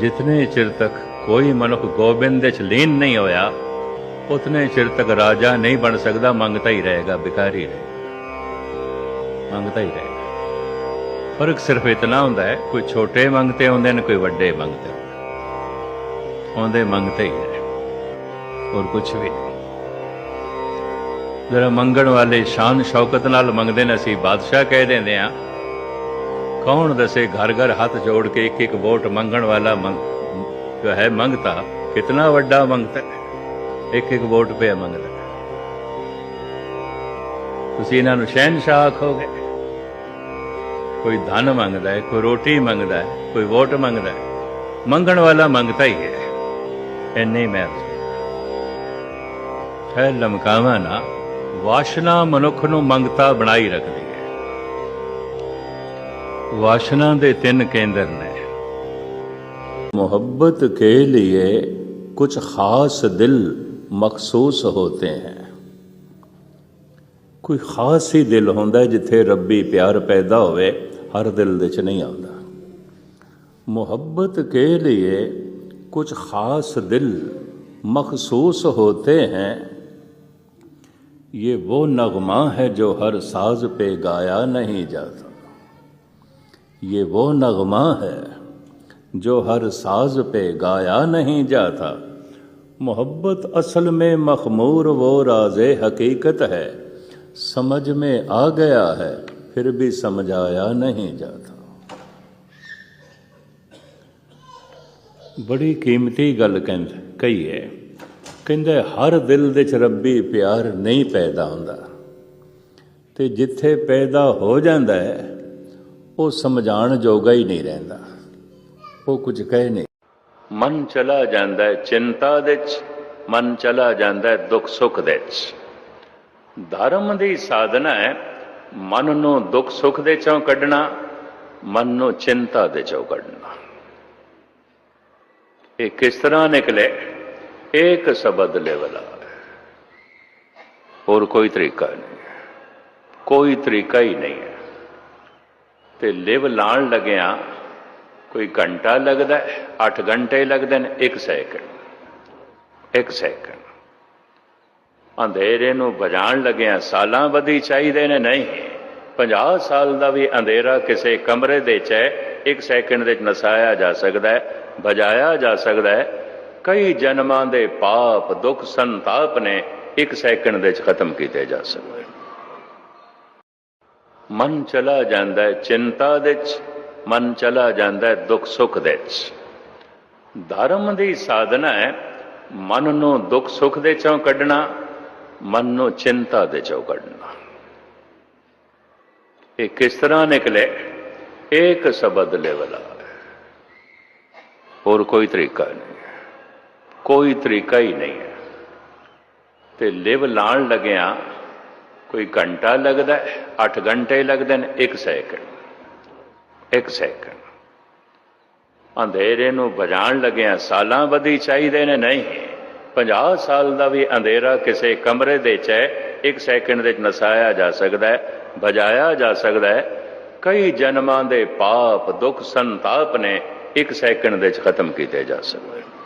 ਜਿਤਨੇ ਚਿਰ ਤੱਕ ਕੋਈ ਮਨੁੱਖ ਗੋਬਿੰਦ ਦੇ ਚ ਲੀਨ ਨਹੀਂ ਹੋਇਆ, ਉਤਨੇ ਚਿਰ ਤੱਕ ਰਾਜਾ ਨਹੀਂ ਬਣ ਸਕਦਾ, ਮੰਗਤਾ ਹੀ ਰਹੇਗਾ ਬਿਕਾਰੀ ਰਹੇ ਮੰਗਤਾ ਹੀ ਰਹੇਗਾ। ਫ਼ਰਕ ਸਿਰਫ ਇਤਨਾ ਹੁੰਦਾ ਹੈ, ਕੋਈ ਛੋਟੇ ਮੰਗਤੇ ਆਉਂਦੇ ਨੇ, ਕੋਈ ਵੱਡੇ ਮੰਗਤੇ ਆਉਂਦੇ ਹੁੰਦੇ ਮੰਗਤੇ ਹੀ ਰਹੇ ਹੋਰ ਕੁਝ ਵੀ ਨਹੀਂ। ਜਰਾ ਮੰਗਣ ਵਾਲੇ ਸ਼ਾਨ ਸ਼ੌਕਤ ਨਾਲ ਮੰਗਦੇ ਨੇ, ਅਸੀਂ ਬਾਦਸ਼ਾਹ ਕਹਿ ਦਿੰਦੇ ਆ ਕੌਣ ਦੱਸੇ ਘਰ ਘਰ ਹੱਥ ਜੋੜ ਕੇ ਇੱਕ ਇੱਕ ਵੋਟ ਮੰਗਣ ਵਾਲਾ ਮੰਗ ਜੋ ਹੈ ਮੰਗਤਾ, ਕਿਤਨਾ ਵੱਡਾ ਮੰਗਤਾ ਇੱਕ ਇੱਕ ਵੋਟ ਪਿਆ ਮੰਗਦਾ ਤੁਸੀਂ ਇਹਨਾਂ ਨੂੰ ਸ਼ਹਿਨशाह ਆਖੋਗੇ? ਕੋਈ ਧਨ ਮੰਗਦਾ ਹੈ, ਕੋਈ ਰੋਟੀ ਮੰਗਦਾ ਹੈ, ਕੋਈ ਵੋਟ ਮੰਗਦਾ ਹੈ। ਮੰਗਣ ਵਾਲਾ ਮੰਗਤਾ ਹੀ ਹੈ। ਐਨੇ ਮੈਂ ਹੈ ਲਮਕਾਵਾ ਨਾ, ਵਾਸ਼ਨਾ ਮਨੁੱਖ ਨੂੰ ਮੰਗਤਾ ਬਣਾਈ ਰੱਖਦੀ। ਵਾਸ਼ਨਾ ਦੇ ਤਿੰਨ ਕੇਂਦਰ ਨੇ मोहब्बत के लिए कुछ खास दिल मखसूस होते हैं ਕੋਈ ਖਾਸ ਹੀ ਦਿਲ ਹੁੰਦਾ ਹੈ ਜਿੱਥੇ ਰੱਬੀ ਪਿਆਰ ਪੈਦਾ ਹੋਵੇ ਹਰ ਦਿਲ ਦੇ ਚ ਨਹੀਂ ਆਉਂਦਾ मोहब्बत के लिए कुछ खास दिल मखसूस होते हैं ये वो नगमा है जो हर साज पे गाया नहीं जाता ये वो नगमा है जो हर साज पे गाया नहीं जाता मोहब्बत असल में मखमूर वो राज हकीकत है समझ में आ गया है फिर भी समझाया नहीं जाता ਬੜੀ ਕੀਮਤੀ ਗੱਲ ਕਹਿੰਦੇ ਕਹੀ ਹੈ ਕਹਿੰਦੇ ਹਰ ਦਿਲ ਦੇ ਚ ਰੱਬੀ ਪਿਆਰ ਨਹੀਂ ਪੈਦਾ ਹੁੰਦਾ ਤੇ ਜਿੱਥੇ ਪੈਦਾ ਹੋ ਜਾਂਦਾ ਹੈ ਉਹ ਸਮਝਾਣ ਜੋਗਾ ਹੀ ਨਹੀਂ ਰਹਿੰਦਾ। ਉਹ ਕੁਝ ਕਹੇ ਨਹੀਂ। ਮਨ ਚਲਾ ਜਾਂਦਾ ਹੈ ਚਿੰਤਾ ਦੇ ਚ ਮਨ ਚਲਾ ਜਾਂਦਾ ਹੈ ਦੁੱਖ ਸੁੱਖ ਦੇ ਚ ਧਰਮ ਦੀ ਸਾਧਨਾ ਹੈ ਮਨ ਨੂੰ ਦੁੱਖ ਸੁੱਖ ਦੇ ਚੋਂ ਕੱਢਣਾ, ਮਨ ਨੂੰ ਚਿੰਤਾ ਦੇ ਚੋਂ ਕੱਢਣਾ। ਇਹ ਕਿਸ ਤਰ੍ਹਾਂ ਨਿਕਲੇ? ਇੱਕ ਸ਼ਬਦ ਲੈ ਹੋਰ ਕੋਈ ਤਰੀਕਾ ਨਹੀਂ। ਕੋਈ ਤਰੀਕਾ ਹੀ ਨਹੀਂ ਹੈ। ਤੇ ਲਿਵ ਲਾਣ ਲੱਗਿਆ ਕੋਈ ਘੰਟਾ ਲੱਗਦਾ 8 ਘੰਟੇ ਲੱਗਦੇ ਨੇ? 1 ਸੈਕਿੰਡ। 1 ਸੈਕਿੰਡ। ਅੰਧੇਰੇ ਨੂੰ ਬੁਝਾਉਣ ਲੱਗਿਆ ਸਾਲਾਂ ਵਧੀ ਚਾਹੀਦੇ ਨੇ? ਨਹੀਂ। 50 ਸਾਲ ਦਾ ਵੀ ਅੰਧੇਰਾ ਕਿਸੇ ਕਮਰੇ ਦੇ ਚ ਹੈ। 1 ਸੈਕਿੰਡ ਦੇ ਚ ਨਸਾਇਆ ਜਾ ਸਕਦਾ ਹੈ ਬੁਝਾਇਆ ਜਾ ਸਕਦਾ ਹੈ। ਕਈ ਜਨਮਾਂ ਦੇ ਪਾਪ, ਦੁੱਖ, ਸੰਤਾਪ ਨੇ 1 ਸੈਕਿੰਡ ਦੇ ਚ ਖਤਮ ਕੀਤੇ ਜਾ ਸਕਦੇ ਮਨ ਚਲਾ ਜਾਂਦਾ ਹੈ ਚਿੰਤਾ ਦੇ ਚ, ਮਨ ਚਲਾ ਜਾਂਦਾ ਹੈ ਦੁੱਖ ਸੁੱਖ ਦੇ ਵਿੱਚ ਧਰਮ ਦੀ ਸਾਧਨਾ ਹੈ ਮਨ ਨੂੰ ਦੁੱਖ ਸੁੱਖ ਦੇ ਚੋਂ ਕੱਢਣਾ, ਮਨ ਨੂੰ ਚਿੰਤਾ ਦੇ ਚੋਂ ਕੱਢਣਾ। ਇਹ ਕਿਸ ਤਰ੍ਹਾਂ ਨਿਕਲੇ? ਇੱਕ ਸ਼ਬਦ ਲੈ ਵਾਲਾ ਹੋਰ ਕੋਈ ਤਰੀਕਾ ਨਹੀਂ ਕੋਈ ਤਰੀਕਾ ਹੀ ਨਹੀਂ ਹੈ। ਤੇ ਲਿਵ ਲਾਣ ਲੱਗਿਆ ਕੋਈ ਘੰਟਾ ਲੱਗਦਾ 8 ਘੰਟੇ ਲੱਗਦੇ ਨੇ 1 ਸੈਕਿੰਡ। 1 ਸੈਕਿੰਡ। ਅੰਧੇਰੇ ਨੂੰ ਬੁਝਾਉਣ ਲੱਗਿਆ ਸਾਲਾਂ ਵਧੀ ਚਾਹੀਦੇ ਨੇ, ਨਹੀਂ। 50 ਸਾਲ ਦਾ ਵੀ ਅੰਧੇਰਾ ਕਿਸੇ ਕਮਰੇ ਦੇ ਚ ਹੈ 1 ਸੈਕਿੰਡ ਦੇ ਚ ਨਸਾਇਆ ਜਾ ਸਕਦਾ ਹੈ ਬੁਝਾਇਆ ਜਾ ਸਕਦਾ ਹੈ। ਕਈ ਜਨਮਾਂ ਦੇ ਪਾਪ, ਦੁੱਖ, ਸੰਤਾਪ ਨੇ 1 ਸੈਕਿੰਡ ਦੇ ਚ ਖਤਮ ਕੀਤੇ ਜਾ ਸਕਦੇ ਨੇ।